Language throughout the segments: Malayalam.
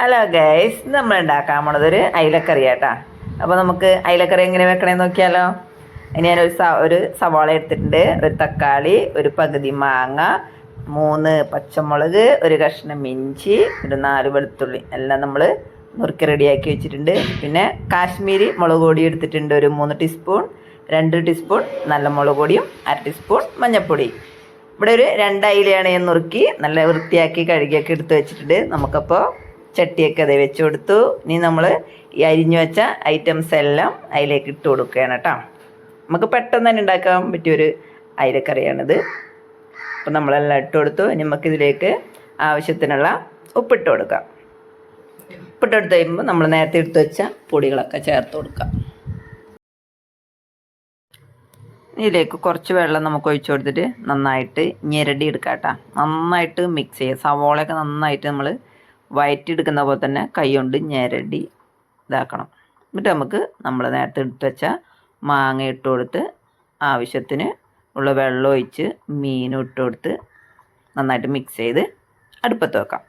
ഹലോ ഗൈസ് നമ്മൾ ഉണ്ടാക്കാൻ പോണത് ഒരു അയിലക്കറി ആട്ടാ. അപ്പോൾ നമുക്ക് അയിലക്കറി എങ്ങനെ വെക്കണമെന്ന് നോക്കിയാലോ? ഇനി ഞാനൊരു സ ഒരു സവാള എടുത്തിട്ടുണ്ട്. ഒരു തക്കാളി ഒരു പകുതി മാങ്ങ മൂന്ന് പച്ചമുളക് ഒരു കഷ്ണം ഇഞ്ചി ഒരു നാല് വെളുത്തുള്ളി. എല്ലാം നമ്മൾ നുറുക്കി റെഡിയാക്കി വെച്ചിട്ടുണ്ട്. പിന്നെ കാശ്മീരി മുളക് പൊടി എടുത്തിട്ടുണ്ട് ഒരു മൂന്ന് ടീസ്പൂൺ രണ്ട് ടീസ്പൂൺ നല്ല മുളക് പൊടിയും അര ടീസ്പൂൺ മഞ്ഞൾപ്പൊടി. ഇവിടെ ഒരു രണ്ട് ഞാൻ നുറുക്കി നല്ല വൃത്തിയാക്കി കഴുകിയൊക്കെ എടുത്ത് വെച്ചിട്ടുണ്ട്. നമുക്കപ്പോൾ ചട്ടിയൊക്കെ അത് വെച്ച് കൊടുത്തു. ഇനി നമ്മൾ ഈ അരിഞ്ഞു വെച്ച ഐറ്റംസ് എല്ലാം അതിലേക്ക് ഇട്ട് കൊടുക്കുകയാണ് കേട്ടോ നമുക്ക് പെട്ടെന്ന് തന്നെ ഉണ്ടാക്കാൻ പറ്റിയൊരു അയിലക്കറിയാണിത്. അപ്പോൾ നമ്മളെല്ലാം ഇട്ട് കൊടുത്തു. ഇനി നമുക്കിതിലേക്ക് ആവശ്യത്തിനുള്ള ഉപ്പിട്ട് കൊടുക്കാം. ഉപ്പിട്ട് കൊടുത്ത് കഴിയുമ്പോൾ നമ്മൾ നേരത്തെ എടുത്ത് വെച്ച പൊടികളൊക്കെ ചേർത്ത് കൊടുക്കാം. ഇതിലേക്ക് കുറച്ച് വെള്ളം നമുക്ക് ഒഴിച്ചു കൊടുത്തിട്ട് നന്നായിട്ട് ഞെരടി എടുക്കാം കേട്ടോ നന്നായിട്ട് മിക്സ് ചെയ്യുക സവോളയൊക്കെ നന്നായിട്ട് നമ്മൾ വയറ്റിയെടുക്കുന്ന പോലെ തന്നെ കൈ കൊണ്ട് ഞെരടി ഇതാക്കണം. എന്നിട്ട് നമുക്ക് നമ്മൾ നേരത്തെ എടുത്ത് വെച്ച മാങ്ങ ഇട്ട് കൊടുത്ത് ആവശ്യത്തിന് ഉള്ള വെള്ളം ഒഴിച്ച് മീനും ഇട്ട് കൊടുത്ത് നന്നായിട്ട് മിക്സ് ചെയ്ത് അടുപ്പത്ത് വെക്കാം.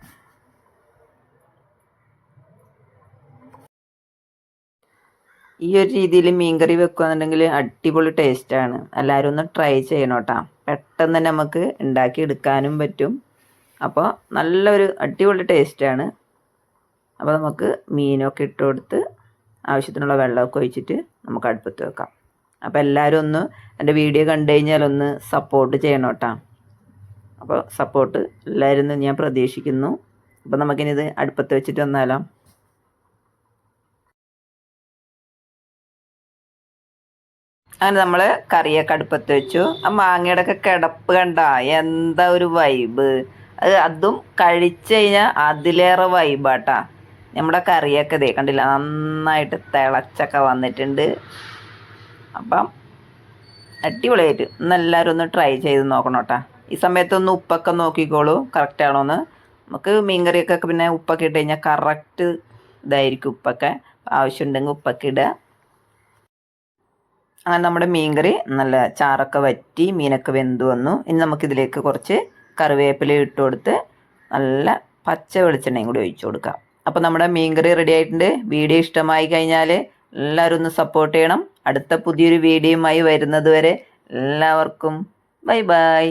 ഈ ഒരു രീതിയിൽ മീൻകറി വെക്കുകയെന്നുണ്ടെങ്കിൽ അടിപൊളി ടേസ്റ്റാണ് എല്ലാവരും ഒന്ന് ട്രൈ ചെയ്യണം പെട്ടെന്ന് തന്നെ നമുക്ക് ഉണ്ടാക്കി എടുക്കാനും പറ്റും. അപ്പോൾ നല്ലൊരു അടിപൊളി ടേസ്റ്റാണ്. അപ്പോൾ നമുക്ക് മീനൊക്കെ ഇട്ട് കൊടുത്ത് ആവശ്യത്തിനുള്ള വെള്ളമൊക്കെ ഒഴിച്ചിട്ട് നമുക്ക് അടുപ്പത്ത് വെക്കാം. അപ്പോൾ എല്ലാവരും ഒന്ന് എന്റെ വീഡിയോ കണ്ടു കഴിഞ്ഞാൽ ഒന്ന് സപ്പോർട്ട് ചെയ്യണം കേട്ടോ. അപ്പോൾ സപ്പോർട്ട് എല്ലാവരും ഞാൻ പ്രതീക്ഷിക്കുന്നു. അപ്പോൾ നമുക്കിനിത് അടുപ്പത്ത് വെച്ചിട്ട് വന്നാലോ? അങ്ങനെ നമ്മൾ കറിയൊക്കെ അടുപ്പത്ത് വെച്ചു. ആ മാങ്ങയുടെ ഒക്കെ കിടപ്പ് കണ്ട എന്താ ഒരു വൈബ് അത് അതും കഴിച്ചു കഴിഞ്ഞാൽ അതിലേറെ വൈബാട്ടാ നമ്മുടെ കറിയൊക്കെ ഇതേ കണ്ടില്ല നന്നായിട്ട് തിളച്ചൊക്കെ വന്നിട്ടുണ്ട്. അപ്പം അടിപൊളിയായിട്ട് ഇന്ന് എല്ലാവരും ഒന്ന് ട്രൈ ചെയ്ത് നോക്കണം കേട്ടോ. ഈ സമയത്തൊന്ന് ഉപ്പൊക്കെ നോക്കിക്കോളൂ കറക്റ്റ് ആണോ എന്ന് നമുക്ക് മീൻകറിയൊക്കെ പിന്നെ ഉപ്പൊക്കെ ഇട്ട് കഴിഞ്ഞാൽ കറക്റ്റ് ഇതായിരിക്കും ഉപ്പൊക്കെ. ആവശ്യമുണ്ടെങ്കിൽ ഉപ്പൊക്കെ ഇടുക. അങ്ങനെ നമ്മുടെ മീൻകറി നല്ല ചാറൊക്കെ വറ്റി മീനൊക്കെ വെന്ത് വന്നു. ഇനി നമുക്കിതിലേക്ക് കുറച്ച് കറിവേപ്പില ഇട്ട് കൊടുത്ത് നല്ല പച്ച വെളിച്ചെണ്ണയും കൂടി ഒഴിച്ചു കൊടുക്കാം അപ്പോൾ നമ്മുടെ മീൻകറി റെഡി ആയിട്ടുണ്ട്. വീഡിയോ ഇഷ്ടമായി കഴിഞ്ഞാൽ എല്ലാവരും ഒന്ന് സപ്പോർട്ട് ചെയ്യണം. അടുത്ത പുതിയൊരു വീഡിയോയുമായി വരുന്നത് വരെ എല്ലാവർക്കും ബൈ ബൈ